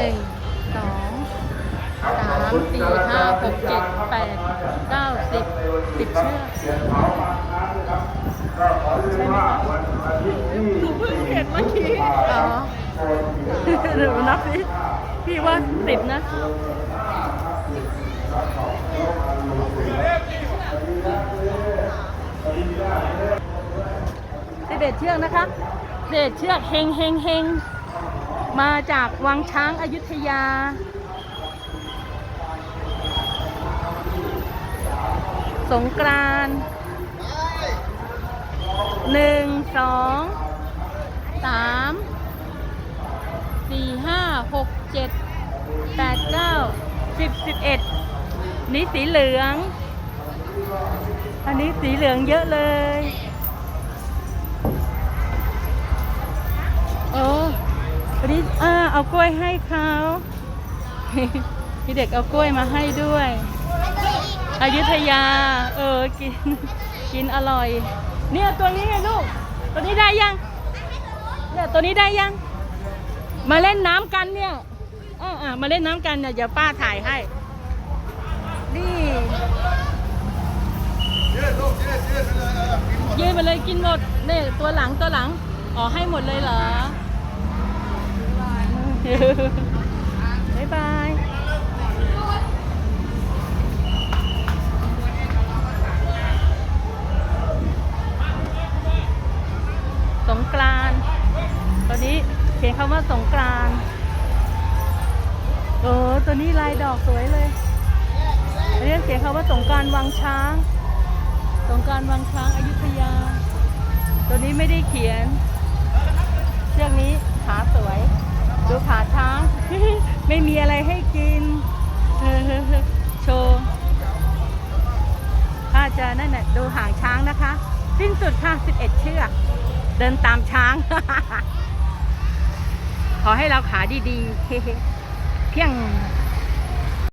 นึ่งสองสามสี่ห้าหกเจ็ดแปดเก้าสิบสิบเชือกใช่ไหมคะหนูเพิ่งเห็นเมื่อกี้อ๋อเดี๋ยวนับสิพี่ว่าสิบนะสิบเอ็ดเชือกนะคะสิบเอ็ดเชือกเฮงเฮงเฮง มาจากวังช้างอายุทยา สงกรานหนึ่งสองสามสี่ห้าหกเจ็ดแปดเก้าสิบสิบเอ็ดนี่สีเหลือง อันนี้สีเหลืองเยอะเลย นนี้อ่าเอากล้วยให้เขามีเด็กเอากล้วยมาให้ด้วยอยุธยา เออ กิน กินอร่อย เนี่ยตัวนี้ไงลูก ตัวนี้ได้ยัง เนี่ยตัวนี้ได้ยัง มาเล่นน้ำกันเนี่ยอ่าอ่ามาเล่นน้ำกันเนี่ยเดี๋ยวป้าถ่ายให้ นี่ยืนไปเลยกินหมดเนี่ยตัวหลังตัวหลัง อ๋อให้หมดเลยเหรอ บ๊ายบายสงกรานต์ตัวนี้เขียนคำว่าสงกรานเออตัวนี้ลายดอกสวยเลยอันนี้เขียนคำว่าสงกานต์วังช้าง สงการวังช้างอายุทยา ตัวนี้ไม่ได้เขียน เชือกนี้ขาสวย ดูขาช้าง ไม่มีอะไรให้กิน โชว์ถ้าจะนั่นน่ะดูหางช้างนะคะ สิ้นสุดค่ะ 11 เชือก เดินตามช้าง ขอให้เราขาดีๆ เพียง